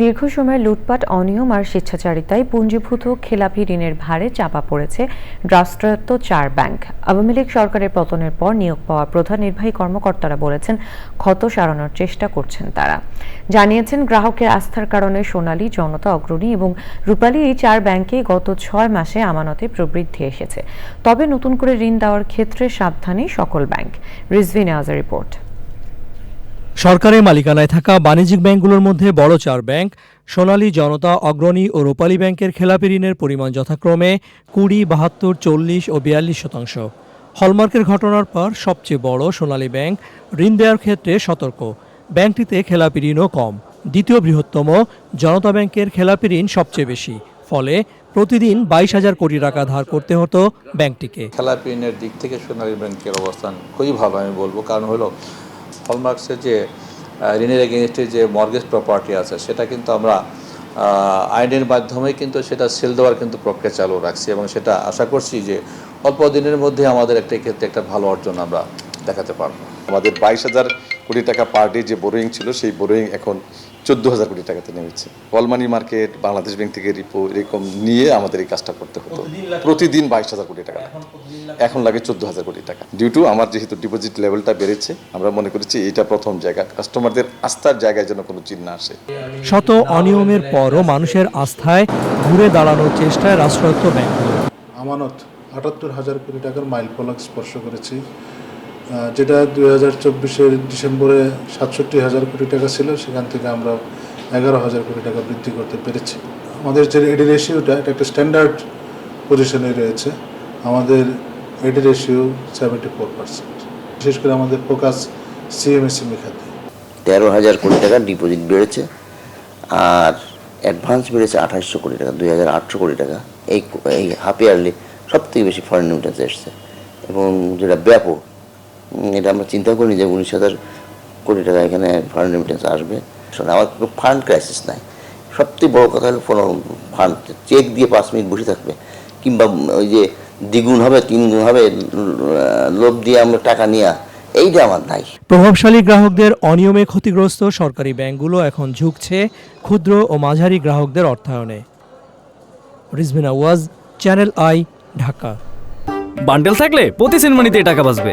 দীর্ঘ সময় লুটপাট, অনিয়ম আর স্বেচ্ছাচারিতায় পুঞ্জীভূত খেলাপি ঋণের ভারে চাপা পড়েছে রাষ্ট্রায়ত্ত চার ব্যাংক। আওয়ামী লীগ সরকারের পতনের পর নিয়োগ পাওয়া প্রধান নির্বাহী কর্মকর্তারা বলেছেন, ক্ষত সারানোর চেষ্টা করছেন তারা। জানিয়েছেন, গ্রাহকের আস্থার কারণে সোনালী জনতা অগ্রণী এবং রূপালী এই চার ব্যাংকে গত ছয় মাসে আমানতে প্রবৃদ্ধি এসেছে। তবে নতুন করে ঋণ দেওয়ার ক্ষেত্রে সাবধানী সকল ব্যাংক। রিজভি নেওয়াজের রিপোর্ট। সরকারের মালিকানায় থাকা বাণিজ্যিক ব্যাংকগুলোর মধ্যে বড় চার ব্যাংক, সোনালী জনতা, অগ্রণী ও রূপালী ব্যাংকের খেলাপি ঋণের পরিমাণ যথাক্রমে কুড়ি, বাহাত্তর, চল্লিশ ও বিয়াল্লিশ শতাংশ। হলমার্কের ঘটনার পর সবচেয়ে বড় সোনালী ব্যাংক ঋণ দেওয়ার ক্ষেত্রে সতর্ক। ব্যাংকটিতে খেলাপি ঋণও কম। দ্বিতীয় বৃহত্তম জনতা ব্যাংকের খেলাপি ঋণ সবচেয়ে বেশি। ফলে প্রতিদিন বাইশ হাজার কোটি টাকা ধার করতে হতো ব্যাংকটিকে। খেলাপি ঋণের দিক থেকে সোনালী ব্যাংকের অবস্থান খুবই ভালো, আমি বলব। কারণ হলো হলমার্কসের যে ঋণের এগেনস্টে যে মর্গেজ প্রপার্টি আছে, সেটা কিন্তু আমরা আইনের মাধ্যমে কিন্তু সেটা সেল দেওয়ার কিন্তু প্রক্রিয়া চালু রাখছি এবং সেটা আশা করছি যে অল্প দিনের মধ্যে আমাদের একটা ক্ষেত্রে একটা ভালো অর্জন আমরা দেখাতে পারব। আমাদের বাইশ হাজার কোটি টাকা পার ডে যে বোরোয়িং ছিল, সেই বোরোয়িং এখন চোদ্দ হাজার কোটি টাকাতে নেমেছে। অলমানি মার্কেট বাংলাদেশ ব্যাংক থেকে রিপো এরকম নিয়ে আমাদের এই কাজটা করতে হতো। প্রতিদিন বাইশ হাজার কোটি টাকা। এখন লাগে। চোদ্দ হাজার কোটি টাকা। ডিউ টু আমার যেহেতু ডিপোজিট লেভেলটা বেড়েছে আমরা মনে করেছি এটা প্রথম জায়গা। কাস্টমারদের আস্থার জায়গায় যেন কোনো চিহ্ন আসে। শত অনিয়মের পরও মানুষের আস্থায় ঘুরে দাঁড়ানোর চেষ্টায় রাষ্ট্রায়ত্ত ব্যাংকগুলো। আমানত আটাত্তর হাজার কোটি টাকার মাইল ফলক স্পর্শ করেছি। যেটা দুই হাজার চব্বিশের ডিসেম্বরে সাতষট্টি হাজার কোটি টাকা ছিল, সেখান থেকে আমরা এগারো হাজার কোটি টাকা বৃদ্ধি করতে পেরেছি। আমাদের যে এডি রেশিওটা, এটা একটা স্ট্যান্ডার্ড পজিশনে রয়েছে। আমাদের AD ratio seventy four percent বিশেষ করে আমাদের ফোকাস সিএমএসএমই খাতে তেরো হাজার কোটি টাকা ডিপোজিট বেড়েছে, আর অ্যাডভান্স বেড়েছে আঠাশশো কোটি টাকা, দুই হাজার আটশো কোটি টাকা। এই এই হাফ ইয়ারলি সব থেকে বেশি ফরেন রেমিটেন্স এসছে। এবং যেটা ব্যাপক এটা আমরা চিন্তা করিনি যে উনিশ হাজার কোটি টাকা এখানে ফরেন রেমিটেন্স আসবে। শোনো, আমার কোনো ফান্ড ক্রাইসিস নাই। সবচেয়ে বড় কথা হলো কোনো ফান্ড চেক দিয়ে পাঁচ মিনিট বসে থাকবে। কিংবা ওই যে দ্বিগুণ হবে তিন গুণ হবে লোভ দিয়ে আমরা টাকা নেওয়া এইটা আমার নাই। প্রভাবশালী গ্রাহকদের অনিয়মে ক্ষতিগ্রস্ত সরকারি ব্যাংকগুলো এখন ঝুঁকছে ক্ষুদ্র ও মাঝারি গ্রাহকদের অর্থায়নে। রিজভিনা ওয়াজ চ্যানেল আই ঢাকা। বান্ডেল থাকলে প্রতি সেনমানিতে টাকা বাঁচবে।